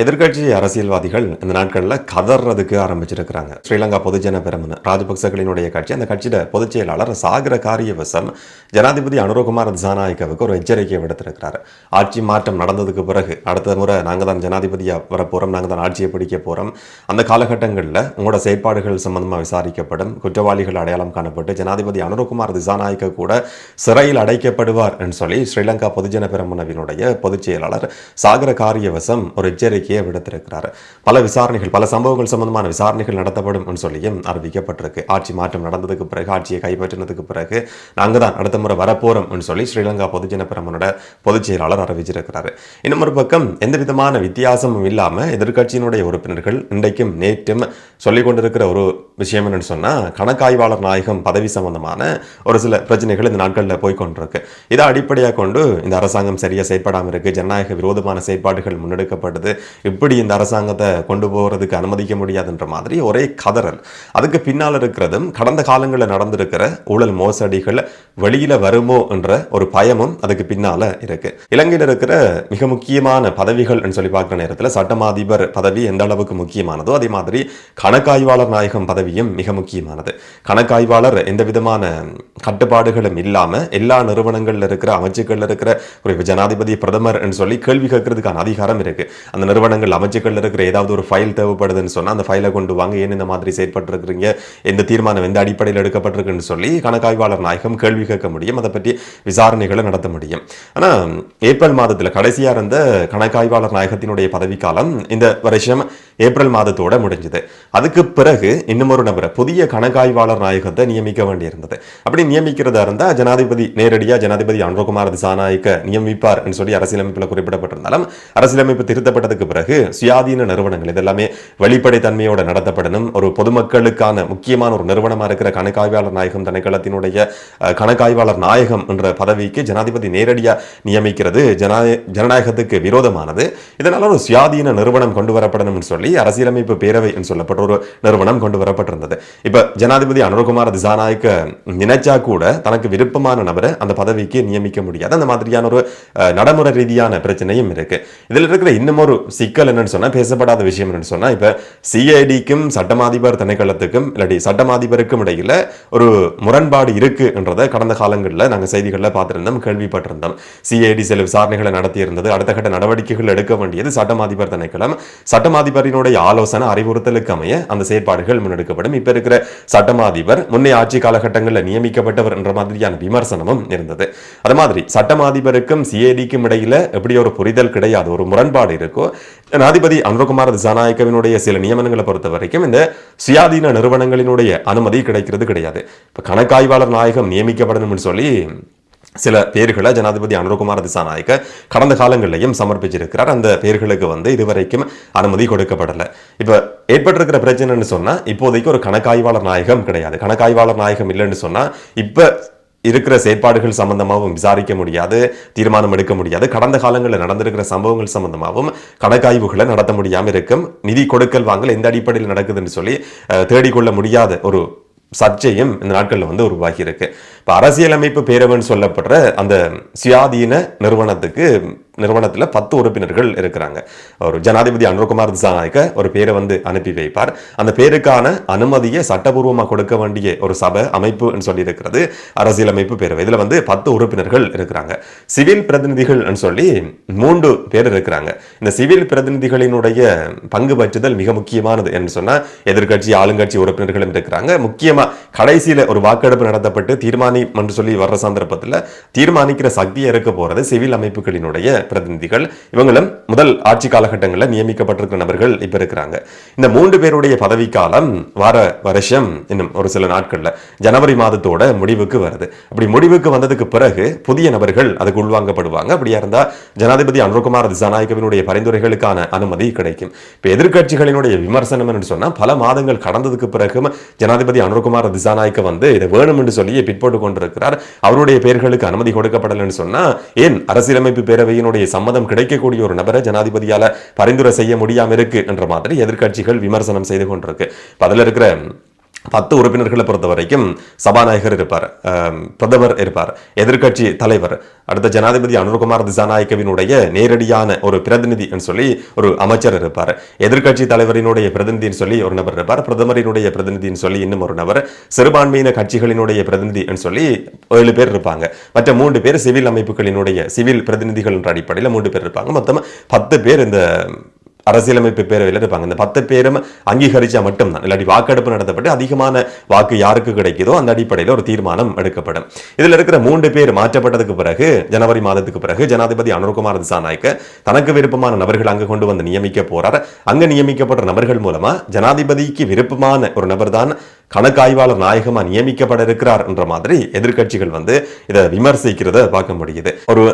எதிர்க்கட்சி அரசியல்வாதிகள் இந்த நாட்களில் கதறதுக்கு ஆரம்பிச்சிருக்கிறாங்க. ஸ்ரீலங்கா பொதுஜன பெரமுன ராஜபக்சகளினுடைய கட்சி அந்த கட்சியோட பொதுச் செயலாளர் சாகர காரியவசம் ஜனாதிபதி அனுரகுமார் திசாநாயக்கவுக்கு ஒரு எச்சரிக்கை விடுத்திருக்கிறார். ஆட்சி மாற்றம் நடந்ததுக்கு பிறகு அடுத்த முறை நாங்கள் தான் ஜனாதிபதியாக வரப்போகிறோம் நாங்கள் தான் ஆட்சியை பிடிக்க போகிறோம் அந்த காலகட்டங்களில் உங்களோட செயற்பாடுகள் சம்பந்தமாக விசாரிக்கப்படும் குற்றவாளிகள் அடையாளம் காணப்பட்டு ஜனாதிபதி அனுரகுமார் திசாநாயக்க கூட சிறையில் அடைக்கப்படுவார் என்று சொல்லி ஸ்ரீலங்கா பொதுஜன பெருமனவினுடைய பொதுச் செயலாளர் சாகர காரியவசம் ஒரு எச்சரிக்கை எச்சரிக்கையை விடுத்திருக்கிறார். பல விசாரணைகள் பல சம்பவங்கள் சம்பந்தமான விசாரணைகள் நடத்தப்படும் சொல்லியும் அறிவிக்கப்பட்டிருக்கு. ஆட்சி மாற்றம் நடந்ததுக்கு பிறகு ஆட்சியை கைப்பற்றினதுக்கு பிறகு நாங்கள் தான் அடுத்த முறை வரப்போறோம் சொல்லி ஸ்ரீலங்கா பொதுஜன பெரமுனோட பொதுச் செயலாளர் அறிவிச்சிருக்கிறாரு. இன்னும் ஒரு பக்கம் எந்த விதமான வித்தியாசமும் இல்லாமல் எதிர்க்கட்சியினுடைய உறுப்பினர்கள் இன்றைக்கும் நேற்றும் சொல்லிக் கொண்டிருக்கிற ஒரு விஷயம் என்னன்னு சொன்னால் கணக்காய்வாளர் நாயகம் பதவி சம்பந்தமான ஒரு சில பிரச்சனைகள் இந்த நாட்களில் போய்கொண்டிருக்கு இதை அடிப்படையாக கொண்டு இந்த அரசாங்கம் சரியாக செயற்படாமல் இருக்கு ஜனநாயக விரோதமான செயற்பாடுகள் முன்னெடுக்கப்படுது எப்படி இந்த அரசாங்கத்தை கொண்டு போகிறதுக்கு அனுமதிக்க முடியாதுன்ற மாதிரி ஒரே கதறல். அதுக்கு பின்னால் இருக்கிறதும் கடந்த காலங்களில் நடந்திருக்கிற ஊழல் மோசடிகளை வெளியில வருமோ என்ற ஒரு பயமும் அதுக்கு பின்னால இருக்கு. இலங்கையில் இருக்கிற மிக முக்கியமான பதவிகள் சொல்லி பார்க்குற நேரத்தில் சட்டமாதிபர் பதவி எந்த அளவுக்கு முக்கியமானதோ அதே மாதிரி கணக்காய்வாளர் நாயகம் பதவியும் மிக முக்கியமானது. கணக்காய்வாளர் எந்த விதமான கட்டுப்பாடுகளும் இல்லாம எல்லா நிறுவனங்களில் இருக்கிற அமைச்சுக்களில் இருக்கிற ஒரு ஜனாதிபதி பிரதமர் சொல்லி கேள்வி கேட்கறதுக்கான அதிகாரம் இருக்கு. அந்த நிறுவனங்கள் அமைச்சுக்களில் இருக்கிற ஏதாவது ஒரு ஃபைல் தேவைப்படுதுன்னு சொன்னா அந்த ஃபைலை கொண்டு வாங்க. ஏன் இந்த மாதிரி செயற்பட்டிருக்கிறீங்க? எந்த தீர்மானம் எந்த அடிப்படையில் எடுக்கப்பட்டிருக்குன்னு சொல்லி கணக்காய்வாளர் நாயகம் கேள்வி கேட்க முடியும் அதை பற்றி விசாரணைகளை நடத்த முடியும். ஆனால் ஏப்ரல் மாதத்தில் கடைசியா இருந்த கணக்காய்வாளர் நாயகத்தினுடைய பதவிக்காலம் இந்த வருஷம் ஏப்ரல் மாதத்தோட முடிஞ்சது. அதுக்கு பிறகு இன்னும் ஒரு நபரை புதிய கணக்காய்வாளர் நாயகத்தை நியமிக்க வேண்டியிருந்தது. அப்படி நியமிக்கிறதா இருந்தா ஜனாதிபதி நேரடியா ஜனாதிபதி அனுரகுமார் திசாநாயக்க நியமிப்பார் என்று சொல்லி அரசியலமைப்பில் குறிப்பிடப்பட்டிருந்தாலும் அரசியலமைப்பு திருத்தப்பட்டதுக்கு பிறகு சுயாதீன நிறுவனங்கள் இதெல்லாமே வெளிப்படைத்தன்மையோட நடத்தப்படணும். ஒரு பொதுமக்களுக்கான முக்கியமான ஒரு நிறுவனமா இருக்கிற கணக்காய்வாளர் நாயகம் திணைக்களத்தினுடைய அஹ், கணக்காய்வாளர் நாயகம் என்ற பதவிக்கு ஜனாதிபதி நேரடியா நியமிக்கிறது. ஜனாய ஜனநாயகத்துக்கு விரோதமானது. இதனால ஒரு சுயாதீன நிறுவனம் கொண்டு வரப்படணும்னு சொல்லி அரசியலமைப்பு பேரவை என்று சொல்லப்பட்ட ஒரு நிறுவனம் கொண்டு வரப்பட்டிருந்தது. இப்ப ஜனாதிபதி அனுரகுமார் திசாநாயக்க நினைச்சா கூட தனக்கு விருப்பமான நபரை அந்த பதவிக்கு நியமிக்க முடியாது. அந்த மாதிரியான ஒரு நடைமுறை ரீதியான பிரச்சனையும் இருக்கு. இதுல இருக்கிற இன்னும் ஒரு சிக்கல் என்னன்னு சொன்னா பேசப்படாத விஷயம் என்னன்னு சொன்னா இப்ப சிஐடிக்கும் சட்டமாதிபர் திணைக்களத்துக்கும் இல்லாட்டி சட்டமாதிபருக்கும் இடையில ஒரு முரண்பாடு இருக்குன்றதை கடந்த காலங்களில் நாங்கள் செய்திகளில் பார்த்துருந்தோம் கேள்விப்பட்டிருந்தோம். சிஐடி சில விசாரணைகளை நடத்தியிருந்தது அடுத்த கட்ட நடவடிக்கைகள் எடுக்க வேண்டியது சட்டமாதிபர் திணைக்களம். சட்டமாதிபரின் சட்டமாதிபரினுடைய ஆலோசனை அறிவுறுத்தலுக்கு அமைய அந்த செயற்பாடுகள் முன்னெடுக்கப்படும். இப்ப இருக்கிற சட்டமா அதிபர் முன்னே ஆட்சி காலகட்டங்களில் நியமிக்கப்பட்டவர் என்ற மாதிரியான விமர்சனமும் இருந்தது. அது மாதிரி சட்டமாதிபருக்கும் சிஏடிக்கும் இடையில எப்படி ஒரு புரிதல் கிடையாது ஒரு முரண்பாடு இருக்கோ ஜனாதிபதி அனுரகுமார் திசாநாயக்கவினுடைய சில நியமனங்களை பொறுத்த வரைக்கும் இந்த சுயாதீன நிறுவனங்களினுடைய அனுமதி கிடைக்கிறது கிடையாது. இப்ப கணக்காய்வாளர் நாயகம் நியமிக்கப்படணும்னு சொல்லி சில பேர்களை ஜனாதிபதி அனுரகுமார் திசாநாயக்க கடந்த காலங்களிலையும் சமர்ப்பிச்சிருக்கிறார். அந்த பேர்களுக்கு வந்து இதுவரைக்கும் அனுமதி கொடுக்கப்படலை. இப்போ ஏற்பட்டிருக்கிற பிரச்சனைன்னு சொன்னால் இப்போதைக்கு ஒரு கணக்காய்வாளர் நாயகம் கிடையாது. கணக்காய்வாளர் நாயகம் இல்லைன்னு சொன்னால் இப்போ இருக்கிற செயற்பாடுகள் சம்பந்தமாகவும் விசாரிக்க முடியாது தீர்மானம் எடுக்க முடியாது. கடந்த காலங்களில் நடந்திருக்கிற சம்பவங்கள் சம்பந்தமாகவும் கணக்காய்வுகளை நடத்த முடியாமல் இருக்கும். நிதி கொடுக்கல் வாங்கல் எந்த அடிப்படையில் நடக்குதுன்னு சொல்லி தேடிக்கொள்ள முடியாத ஒரு சர்ச்சையும் இந்த நாட்களில் வந்து உருவாகி இருக்கு. இப்போ அரசியலமைப்பு பேரவைன்னு சொல்லப்படுற அந்த சுயாதீன நிறுவனத்துக்கு நிறுவனத்தில் பத்து உறுப்பினர்கள் இருக்கிறாங்க. ஒரு ஜனாதிபதி அனுர்குமார் திசாநாயக்க ஒரு பேரை வந்து அனுப்பி வைப்பார். அந்த பேருக்கான அனுமதியை சட்டபூர்வமாக கொடுக்க வேண்டிய ஒரு சபை அமைப்பு சொல்லி இருக்கிறது அரசியலமைப்பு பேரவை. இதில் வந்து பத்து உறுப்பினர்கள் இருக்கிறாங்க. சிவில் பிரதிநிதிகள் சொல்லி மூன்று பேர் இருக்கிறாங்க. இந்த சிவில் பிரதிநிதிகளினுடைய பங்கு பற்றுதல் மிக முக்கியமானது என்று சொன்னால் எதிர்க்கட்சி ஆளுங்கட்சி உறுப்பினர்களும் இருக்கிறாங்க. முக்கியமாக கடைசியில் ஒரு வாக்கெடுப்பு நடத்தப்பட்டு தீர்மானி என்று சொல்லி வர்ற சந்தர்ப்பத்தில் தீர்மானிக்கிற சக்தியை இருக்க போகிறது சிவில் அமைப்புகளினுடைய பிரதிநிதிகள் இவங்களும் முதல் ஆட்சி காலகட்டங்களில் நியமிக்கப்பட்டிருக்கிற நபர்கள் இப்ப இருக்கிறாங்க. இந்த மூன்று பேருடைய பதவிக்காலம் வார வருஷம் இன்னும் ஒரு சில நாட்கள்ல ஜனவரி மாதத்தோட முடிவுக்கு வருது. அப்படி முடிவுக்கு வந்ததுக்கு பிறகு புதிய நபர்கள் அதுக்கு உள்வாங்கப்படுவாங்க. அப்படியா இருந்தா ஜனாதிபதி அனுரகுமார் திசாநாயகவினுடைய பரிந்துரைகளுக்கான அனுமதி கிடைக்கும். இப்ப எதிர்க்கட்சிகளினுடைய விமர்சனம் என்று சொன்னா பல மாதங்கள் கடந்ததுக்கு பிறகும் ஜனாதிபதி அனுரகுமார் திசாநாயக்க வந்து இதை வேணும் என்று சொல்லி பிற்போட்டு கொண்டிருக்கிறார். அவருடைய பெயர்களுக்கு அனுமதி கொடுக்கப்படலைன்னு சொன்னா ஏன் அரசியலமைப்பு பேரவையினுடைய சம்மதம் கிடைக்கக்கூடிய ஒரு நபரை ஜனாதிபதியால் பரிந்துரை செய்ய முடியாமல் இருக்கு என்ற மாதிரி எதிர்க்கட்சிகள் விமர்சனம் செய்து கொண்டிருக்கு. அதில் இருக்கிற பத்து உறுப்பினர்களை பொறுத்த வரைக்கும் சபாநாயகர் இருப்பார் பிரதமர் இருப்பார் எதிர்க்கட்சி தலைவர் அடுத்த ஜனாதிபதி அனுர்குமார் திசாநாயக்கவினுடைய நேரடியான ஒரு பிரதிநிதி சொல்லி ஒரு அமைச்சர் இருப்பார். எதிர்க்கட்சி தலைவரினுடைய பிரதிநிதின்னு சொல்லி ஒரு நபர் இருப்பார் பிரதமரினுடைய பிரதிநிதின்னு சொல்லி இன்னும் ஒரு நபர் சிறுபான்மையின கட்சிகளினுடைய பிரதிநிதி சொல்லி ஏழு பேர் இருப்பாங்க. மற்ற மூன்று பேர் சிவில் அமைப்புகளினுடைய சிவில் பிரதிநிதிகள் என்ற அடிப்படையில் மூன்று பேர் இருப்பாங்க. மொத்தம் பத்து பேர் இந்த அரசியலமைப்பு பேரவையில் இருப்பாங்க இந்த பத்து பேரும் அங்கீகரிச்சா மட்டும்தான். இல்லாட்டி வாக்கெடுப்பு நடத்தப்பட்டு அதிகமான வாக்கு யாருக்கு கிடைக்குதோ அந்த அடிப்படையில் ஒரு தீர்மானம் எடுக்கப்படும். இதுல இருக்கிற மூன்று பேர் மாற்றப்பட்டதுக்கு பிறகு ஜனவரி மாதத்துக்கு பிறகு ஜனாதிபதி அனுர்குமார் திசாநாயக்க தனக்கு விருப்பமான நபர்கள் அங்கு கொண்டு வந்து நியமிக்க போறார். அங்கு நியமிக்கப்பட்ட நபர்கள் மூலமா ஜனாதிபதிக்கு விருப்பமான ஒரு நபர் தான் கணக்காய்வாளர் நாயகமா நியமிக்கப்பட இருக்கிறார் என்ற மாதிரி எதிர்க்கட்சிகள் வந்து இதை விமர்சிக்கிறத பார்க்க முடியுது. ஒரு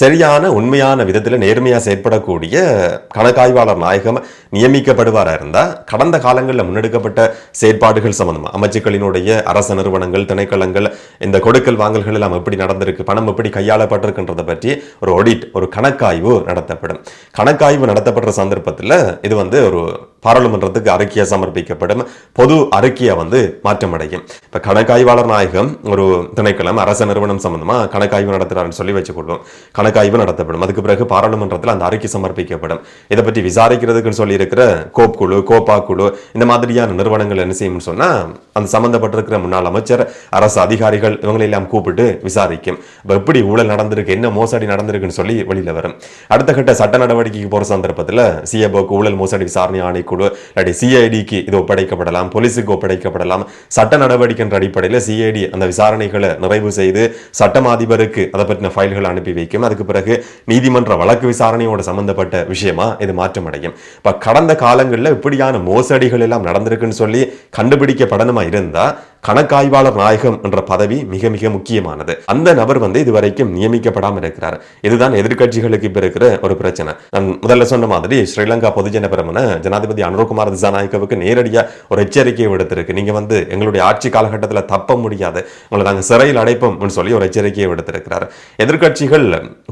சரியான உண்மையான விதத்தில் நேர்மையாக செயற்படக்கூடிய கணக்காய்வாளர் நாயகம் நியமிக்கப்படுவாரா இருந்தால் கடந்த காலங்களில் முன்னெடுக்கப்பட்ட செயற்பாடுகள் சம்மந்தமாக அமைச்சுக்களினுடைய அரச நிறுவனங்கள் திணைக்களங்கள் இந்த கொடுக்கல் வாங்கல்கள் எல்லாம் எப்படி நடந்திருக்கு பணம் எப்படி கையாளப்பட்டிருக்கின்றதை பற்றி ஒரு ஆடிட் ஒரு கணக்காய்வு நடத்தப்படும். கணக்காய்வு நடத்தப்படுற சந்தர்ப்பத்தில் இது வந்து ஒரு பாராளுமன்றத்துக்கு அறிக்கையை சமர்ப்பிக்கப்படும் பொது அறிக்கையை வந்து மாற்றமடையும். இப்போ கணக்காய்வாளர் நாயகம் ஒரு திணைக்களம் அரச நிறுவனம் சம்மந்தமாக கணக்காய்வு நடத்துகிறாருன்னு சொல்லி வச்சுக்கொள்வோம். கணக்காய்வு நடத்தப்படும். அதுக்கு பிறகு பாராளுமன்றத்தில் அந்த அறிக்கை சமர்ப்பிக்கப்படும். இதை பற்றி விசாரிக்கிறதுக்குன்னு சொல்லியிருக்கிற கோப் குழு கோப்பா குழு இந்த மாதிரியான நிறுவனங்கள் என்ன செய்யும்னு சொன்னால் அந்த சம்மந்தப்பட்டிருக்கிற முன்னாள் அமைச்சர் அரசு அதிகாரிகள் இவங்களெல்லாம் கூப்பிட்டு விசாரிக்கும். இப்போ எப்படி ஊழல் நடந்திருக்கு என்ன மோசடி நடந்திருக்குன்னு சொல்லி வெளியில வரும். அடுத்த கட்ட சட்ட நடவடிக்கைக்கு போகிற சந்தர்ப்பத்தில் சிஎபோக்கு ஊழல் மோசடி விசாரணை ஆணைக்குழு இல்லாட்டி சிஐடிக்கு இது ஒப்படைக்கப்படலாம் போலீஸுக்கு ஒப்படைக்கப்படலாம். சட்ட நடவடிக்கை என்ற அடிப்படையில் சிஐடி அந்த விசாரணைகளை நிறைவு செய்து சட்டம் அதிபருக்கு அதை பற்றின ஃபைல்களை அனுப்பி வைக்கும். அதுக்கு பிறகு நீதிமன்ற வழக்கு விசாரணையோட சம்பந்தப்பட்ட விஷயமா இது மாற்றமடையும். இப்போ கடந்த காலங்களில் இப்படியான மோசடிகள் எல்லாம் நடந்திருக்குன்னு சொல்லி கண்டுபிடிக்கப்படணுமா இருந்தா கணக்காய்வாளர் நாயகம் என்ற பதவி மிக மிக முக்கியமானது. அந்த நபர் வந்து இதுவரைக்கும் நியமிக்கப்படாமல் இருக்கிறார். இதுதான் எதிர்க்கட்சிகளுக்கு இப்ப இருக்கிற ஒரு பிரச்சனை. நான் முதல்ல சொன்ன மாதிரி ஸ்ரீலங்கா பொதுஜன பெரமுன ஜனாதிபதி அனுரகுமார் திசாநாயக்கவுக்கு நேரடியாக ஒரு எச்சரிக்கையை விடுத்திருக்கு. நீங்க வந்து எங்களுடைய ஆட்சி காலகட்டத்தில் தப்ப முடியாது. உங்களை நாங்கள் சிறையில் அடைப்போம் சொல்லி ஒரு எச்சரிக்கையை விடுத்திருக்கிறார். எதிர்கட்சிகள்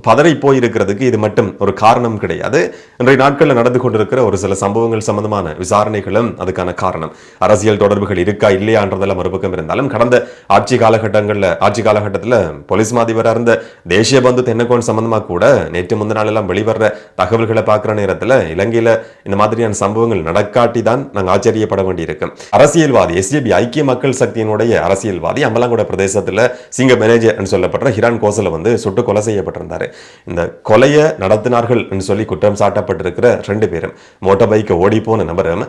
பதறி போயிருக்கிறதுக்கு இது மட்டும் ஒரு காரணம் கிடையாது. இன்றைய நாட்களில் நடந்து கொண்டிருக்கிற ஒரு சில சம்பவங்கள் சம்பந்தமான விசாரணைகளும் அதுக்கான காரணம். அரசியல் தொடர்புகள் இருக்கா இல்லையான்றதெல்லாம் மறுபடியும் பக்கம் இருந்தாலும் கடந்த ஆட்சி காலகட்டங்களில் ஆட்சி காலகட்டத்தில் போலீஸ் மாதிபராக இருந்த தேசிய பந்து தென்னக்கோன் சம்பந்தமாக கூட நேற்று முந்த நாளெல்லாம் வெளிவர்ற தகவல்களை பார்க்குற நேரத்தில் இலங்கையில் இந்த மாதிரியான சம்பவங்கள் நடக்காட்டி தான் நாங்கள் ஆச்சரியப்பட வேண்டியிருக்கு. அரசியல்வாதி எஸ்ஜேபி ஐக்கிய மக்கள் சக்தியினுடைய அரசியல்வாதி அம்பலாங்குட பிரதேசத்தில் சிங்க மேனேஜர் சொல்லப்படுற ஹிரான் கோசல வந்து சுட்டு கொலை செய்யப்பட்டிருந்தார். இந்த கொலையை நடத்தினார்கள் சொல்லி குற்றம் சாட்டப்பட்டிருக்கிற ரெண்டு பேரும். மோட்டார் பைக்கை ஓடி போன நபரும்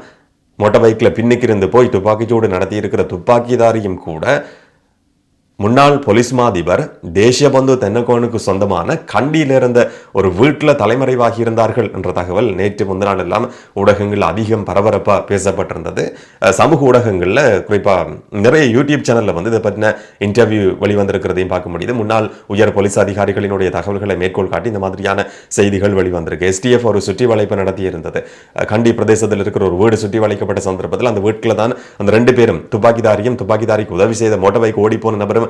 மோட்டார் பைக்கில் பின்னுக்கு இருந்து போய் துப்பாக்கிச்சூடு நடத்தியிருக்கிற துப்பாக்கிதாரியும் கூட முன்னாள் போலீஸ் மாதிபர் தேசியபந்து தென்னகோனுக்கு சொந்தமான கண்டியில் இருந்த ஒரு வீட்டில் தலைமறைவாகி இருந்தார்கள் என்ற தகவல் நேற்று முந்தினால் எல்லாம் ஊடகங்கள் அதிகம் பரபரப்பாக பேசப்பட்டிருந்தது. சமூக ஊடகங்களில் குறிப்பாக நிறைய யூடியூப் சேனலில் வந்து இதை பற்றின இன்டர்வியூ வெளிவந்திருக்கிறதையும் பார்க்க முடியுது. முன்னாள் உயர் போலீஸ் அதிகாரிகளினுடைய தகவல்களை மேற்கோள் காட்டி இந்த மாதிரியான செய்திகள் வெளிவந்திருக்கு. எஸ்டிஎஃப் ஒரு சுற்றி வளைப்பு நடத்தி இருந்தது. கண்டி பிரதேசத்தில் இருக்கிற ஒரு வீடு சுற்றி வளைக்கப்பட்ட சந்தர்ப்பத்தில் அந்த வீட்டில் தான் அந்த ரெண்டு பேரும் துப்பாக்கிதாரியும் துப்பாக்கிதாரிக்கு உதவி செய்த மோட்டர் பைக் ஓடி போன நபரும்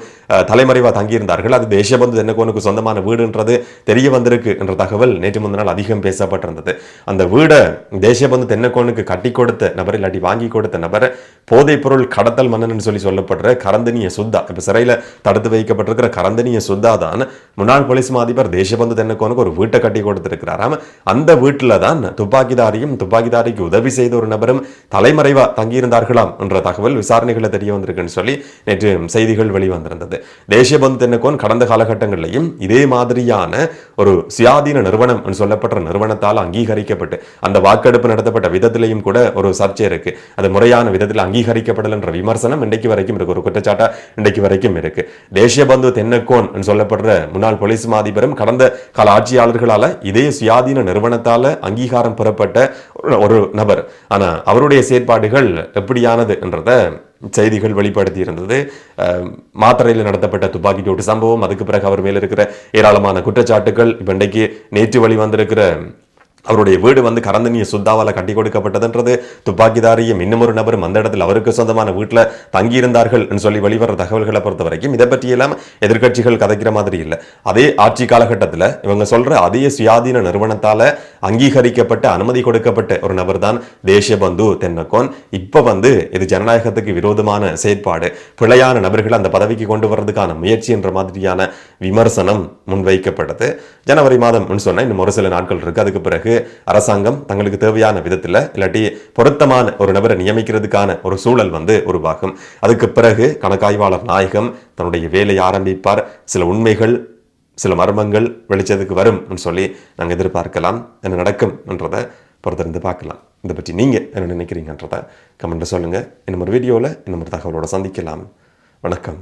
தலைமறைவாக தங்கியிருந்தார்கள். அது தேசியபந்து தென்னகோனுக்கு சொந்தமான வீடுன்றது தெரிய வந்திருக்கு என்ற தகவல் நேற்று முந்தினால் அதிகம் பேசப்பட்டிருந்தது. அந்த வீடை தேசியபந்து தென்னகோனுக்கு கட்டி கொடுத்த நபர் இல்லாட்டி வாங்கி கொடுத்த நபர் போதைப்பொருள் கடத்தல் மன்னன் சொல்லி சொல்லப்படுற கரந்தனிய சுத்தா. இப்ப சிறையில தடுத்து வைக்கப்பட்டிருக்கிற கரந்தனிய சுத்தா தான் முன்னாள் போலீஸ் மாதிபர் தேசபந்து தென்னக்கோனுக்கு ஒரு வீட்டை கட்டி கொடுத்திருக்கிறாராம் அந்த வீட்டில் தான் துப்பாக்கிதாரியும் துப்பாக்கிதாரிக்கு உதவி செய்த ஒரு நபரும் தலைமறைவா தங்கியிருந்தார்களாம் என்ற தகவல் விசாரணைகளை தெரிய வந்திருக்குன்னு சொல்லி நேற்று செய்திகள் வெளிவந்திருந்தது. தேசியபந்து தென்னக்கோன் கடந்த காலகட்டங்களிலையும் இதே மாதிரியான ஒரு சுயாதீன நிறுவனம் சொல்லப்பட்ட நிறுவனத்தால் அங்கீகரிக்கப்பட்டு அந்த வாக்கெடுப்பு நடத்தப்பட்ட விதத்திலையும் கூட ஒரு சர்ச்சை இருக்கு. அது முறையான விதத்தில் அங்கீகரிக்கப்படலை என்ற விமர்சனம் இன்றைக்கு வரைக்கும் இருக்கு. ஒரு குற்றச்சாட்டா இன்றைக்கு வரைக்கும் இருக்கு. தேசியபந்து தென்னக்கோன் என்று சொல்லப்படுற முன்னாள் போலீஸ் மாதிபரும் கடந்த கால ஆட்சியாளர்களால இதே சுயாதீன நிறுவனத்தால அங்கீகாரம் பெறப்பட்ட ஒரு- ஒரு நபர். ஆனா அவருடைய செயற்பாடுகள் எப்படியானது என்றத செய்திகள் வெளிப்படுத்தி இருந்தது மாத்திரையில் நடத்தப்பட்ட துப்பாக்கி சூட்டு சம்பவம் அதுக்கு பிறகு அவர் மேல இருக்கிற ஏராளமான குற்றச்சாட்டுகள் இப்ப இன்றைக்கு நேற்று வழி வந்திருக்கிற அவருடைய வீடு வந்து கரந்தனிய சுத்தாவால் கட்டி கொடுக்கப்பட்டதுன்றது துப்பாக்கிதாரியும் இன்னும் ஒரு நபரும் அந்த இடத்தில் அவருக்கு சொந்தமான வீட்டில் தங்கியிருந்தார்கள் என்று சொல்லி வெளிவர தகவல்களை பொறுத்த வரைக்கும் இதை பற்றியெல்லாம் எதிர்க்கட்சிகள் கதைக்கிற மாதிரி இல்லை. அதே ஆட்சி காலகட்டத்தில் இவங்க சொல்ற அதே சுயாதீன நிறுவனத்தால் அங்கீகரிக்கப்பட்ட அனுமதி கொடுக்கப்பட்ட ஒரு நபர் தான் தேசியபந்து தென்னக்கோன். இப்போ வந்து இது ஜனநாயகத்துக்கு விரோதமான செயற்பாடு. பிழையான நபர்களை அந்த பதவிக்கு கொண்டு வர்றதுக்கான முயற்சி என்ற மாதிரியான விமர்சனம் முன்வைக்கப்பட்டது. ஜனவரி மாதம் சொன்ன இன்னும் ஒரு சில நாட்கள் இருக்கு. அதுக்கு பிறகு அரசாங்கம் தங்களுக்கு தேவையான விதத்தில் இல்லாட்டி பொருத்தமான ஒரு நபரை நியமிக்கிறதுக்கான ஒரு சூழல் வந்து உருவாகும். அதுக்கு பிறகு கணக்காய்வாளர் நாயகம் தன்னுடைய வேலையை ஆரம்பிப்பார். சில உண்மைகள் சில மர்மங்கள் வெளிச்சத்துக்கு வரும் சொல்லி நாங்கள் எதிர்பார்க்கலாம். என்ன நடக்கும் என்றதை பொறுத்திருந்து பார்க்கலாம். இதை பற்றி நீங்கள் என்ன நினைக்கிறீங்கன்றதை கமெண்ட்டில் சொல்லுங்கள் இன்னும் ஒரு வீடியோவில் இன்னும் ஒரு தகவலோட சந்திக்கலாம். வணக்கம்.